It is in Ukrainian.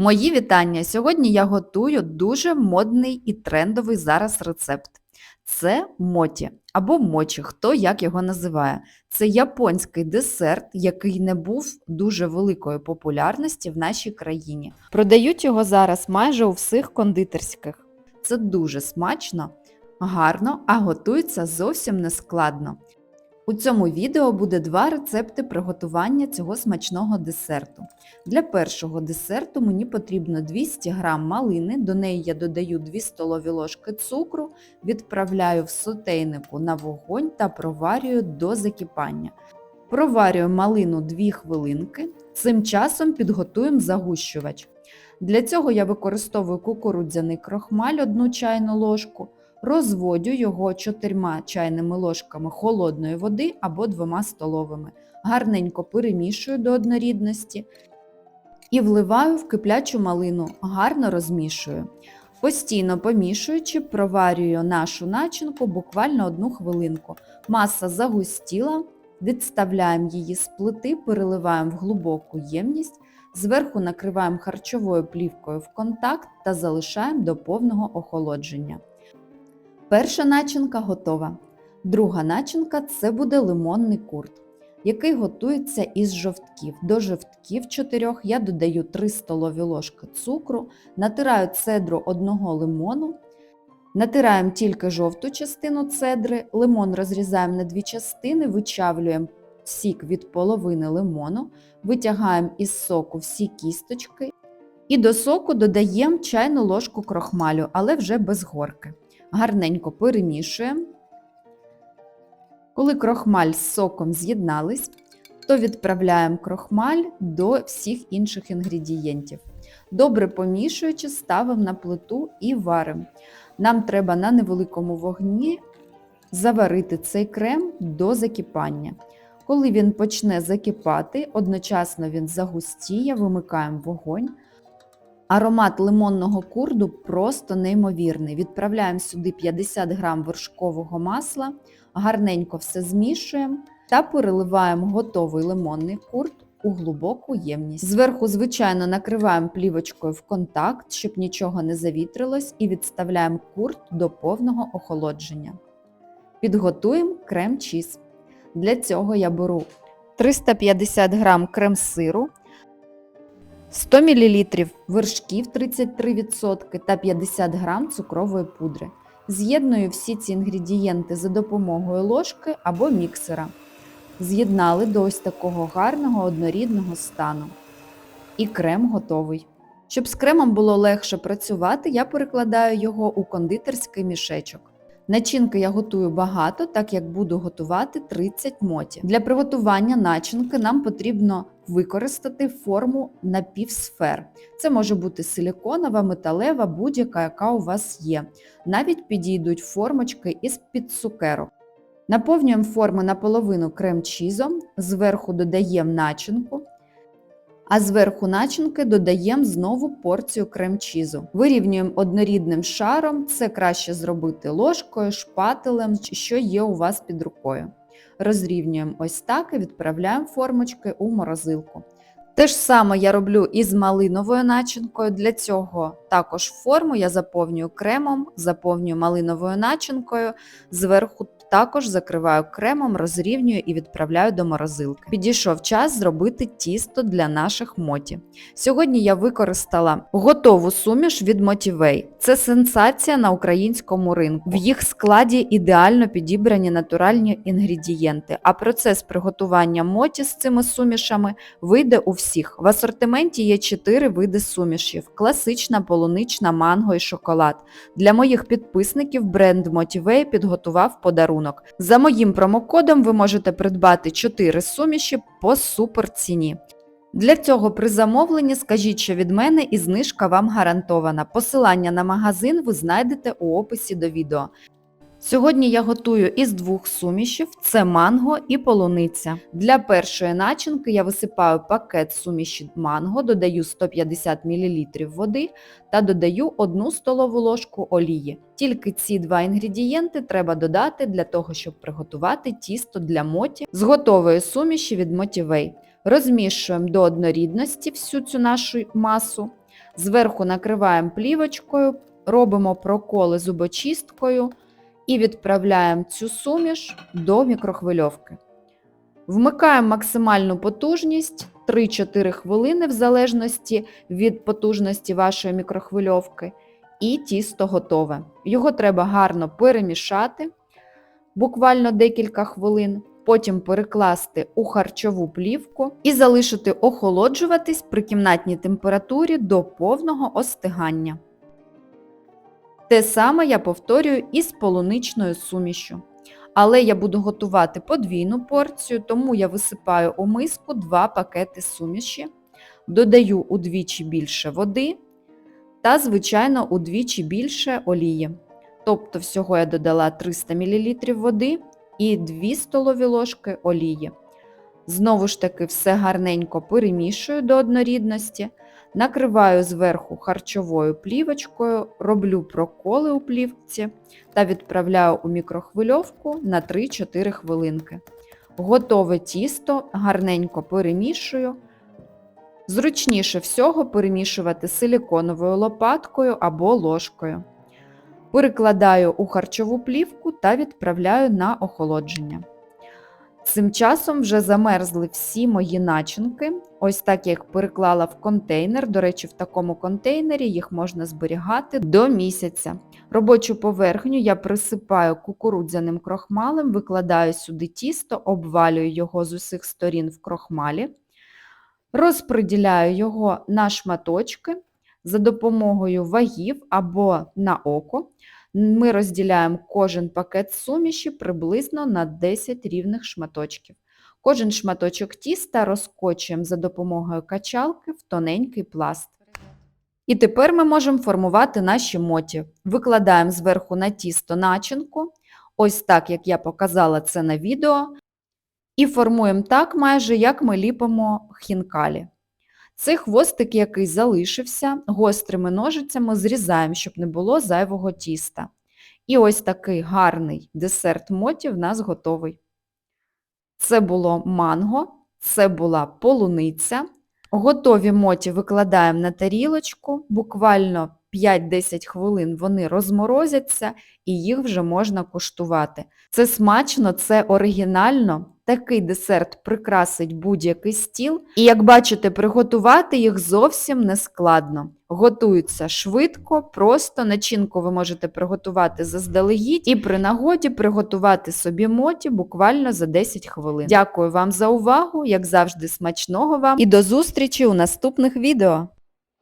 Мої вітання! Сьогодні я готую дуже модний і трендовий зараз рецепт. Це моті або мочі, хто як його називає. Це японський десерт, який не був дуже великої популярності в нашій країні. Продають його зараз майже у всіх кондитерських. Це дуже смачно, гарно, а готується зовсім не складно. У цьому відео буде два рецепти приготування цього смачного десерту. Для першого десерту мені потрібно 200 г малини, до неї я додаю 2 столові ложки цукру, відправляю в сотейнику на вогонь та проварюю до закипання. Проварюю малину 2 хвилинки, цим часом підготуємо загущувач. Для цього я використовую кукурудзяний крохмаль 1 чайну ложку, розводю його 4 чайними ложками холодної води або 2 столовими. Гарненько перемішую до однорідності і вливаю в киплячу малину, гарно розмішую. Постійно помішуючи, проварюю нашу начинку буквально одну хвилинку. Маса загустіла, відставляємо її з плити, переливаємо в глибоку ємність, зверху накриваємо харчовою плівкою в контакт та залишаємо до повного охолодження. Перша начинка готова. Друга начинка це буде лимонний курт який готується із жовтків. До жовтків 4 я додаю 3 столові ложки цукру, натираю цедру одного лимону, натираємо тільки жовту частину цедри, лимон розрізаємо на дві частини, вичавлюємо сік від половини лимону, витягаємо із соку всі кісточки і до соку додаємо чайну ложку крохмалю, але вже без горки. Гарненько перемішуємо. Коли крохмаль з соком з'єднались, то відправляємо крохмаль до всіх інших інгредієнтів. Добре помішуючи, ставимо на плиту і варимо. Нам треба на невеликому вогні заварити цей крем до закипання. Коли він почне закипати, одночасно він загустіє, вимикаємо вогонь. Аромат лимонного курду просто неймовірний. Відправляємо сюди 50 г вершкового масла, гарненько все змішуємо та переливаємо готовий лимонний курд у глибоку ємність. Зверху, звичайно, накриваємо плівочкою в контакт, щоб нічого не завітрилось, і відставляємо курд до повного охолодження. Підготуємо крем-чіз. Для цього я беру 350 г крем-сиру, 100 мл вершків 33% та 50 г цукрової пудри. З'єдную всі ці інгредієнти за допомогою ложки або міксера. З'єднали до ось такого гарного однорідного стану. І крем готовий. Щоб з кремом було легше працювати, я перекладаю його у кондитерський мішечок. Начинки я готую багато, так як буду готувати 30 моті. Для приготування начинки нам потрібно використати форму напівсфер. Це може бути силіконова, металева, будь-яка, яка у вас є. Навіть підійдуть формочки із під цукерок. Наповнюємо форму наполовину крем-чізом, зверху додаємо начинку, а зверху начинки додаємо знову порцію крем-чізу. Вирівнюємо однорідним шаром, це краще зробити ложкою, шпателем, що є у вас під рукою. Розрівнюємо ось так і відправляємо формочки у морозилку. Те ж саме я роблю із малиновою начинкою. Для цього також форму я заповнюю кремом, заповнюю малиновою начинкою, зверху також закриваю кремом, розрівнюю і відправляю до морозилки. Підійшов час зробити тісто для наших моті. Сьогодні я використала готову суміш від Motivate. Це сенсація на українському ринку. В їх складі ідеально підібрані натуральні інгредієнти, а процес приготування моті з цими сумішами вийде у всіх. В асортименті є 4 види сумішів: класична, полунична, манго і шоколад. Для моїх підписників бренд Motivate підготував подарунок подарунок. За моїм промокодом ви можете придбати 4 суміші по супер ціні. Для цього при замовленні скажіть, що від мене і знижка вам гарантована. Посилання на магазин ви знайдете у описі до відео. Сьогодні я готую із двох сумішів це манго і полуниця. Для першої начинки я висипаю пакет суміші манго, додаю 150 мл води та додаю 1 столову ложку олії. Тільки ці два інгредієнти треба додати для того, щоб приготувати тісто для моті з готової суміші від Motivate. Розмішуємо до однорідності всю цю нашу масу. Зверху накриваємо плівочкою, робимо проколи зубочисткою і відправляємо цю суміш до мікрохвильовки. Вмикаємо максимальну потужність 3-4 хвилини в залежності від потужності вашої мікрохвильовки. І тісто готове. Його треба гарно перемішати буквально декілька хвилин, потім перекласти у харчову плівку і залишити охолоджуватись при кімнатній температурі до повного остигання. Те саме я повторюю і з полуничною сумішю. Але я буду готувати подвійну порцію, тому я висипаю у миску 2 пакети суміші, додаю удвічі більше води та, звичайно, удвічі більше олії. Тобто всього я додала 300 мл води і 2 столові ложки олії. Знову ж таки, все гарненько перемішую до однорідності, накриваю зверху харчовою плівочкою, роблю проколи у плівці та відправляю у мікрохвильовку на 3-4 хвилинки. Готове тісто гарненько перемішую. Зручніше всього перемішувати силіконовою лопаткою або ложкою. Перекладаю у харчову плівку та відправляю на охолодження. Цим часом вже замерзли всі мої начинки. Ось так я їх переклала в контейнер. До речі, в такому контейнері їх можна зберігати до місяця. Робочу поверхню я присипаю кукурудзяним крохмалем, викладаю сюди тісто, обвалюю його з усіх сторін в крохмалі, розподіляю його на шматочки за допомогою вагів або на око. Ми розділяємо кожен пакет суміші приблизно на 10 рівних шматочків. Кожен шматочок тіста розкочуємо за допомогою качалки в тоненький пласт. І тепер ми можемо формувати наші моті. Викладаємо зверху на тісто начинку, ось так, як я показала це на відео. І формуємо так, майже як ми ліпимо хінкалі. Цей хвостик, який залишився, гострими ножицями зрізаємо, щоб не було зайвого тіста. І ось такий гарний десерт моті в нас готовий. Це було манго, це була полуниця. Готові моті викладаємо на тарілочку, буквально 5-10 хвилин вони розморозяться і їх вже можна куштувати. Це смачно, це оригінально. Такий десерт прикрасить будь-який стіл. І як бачите, приготувати їх зовсім не складно. Готуються швидко, просто начинку ви можете приготувати заздалегідь і при нагоді приготувати собі моті буквально за 10 хвилин. Дякую вам за увагу, як завжди, смачного вам і до зустрічі у наступних відео!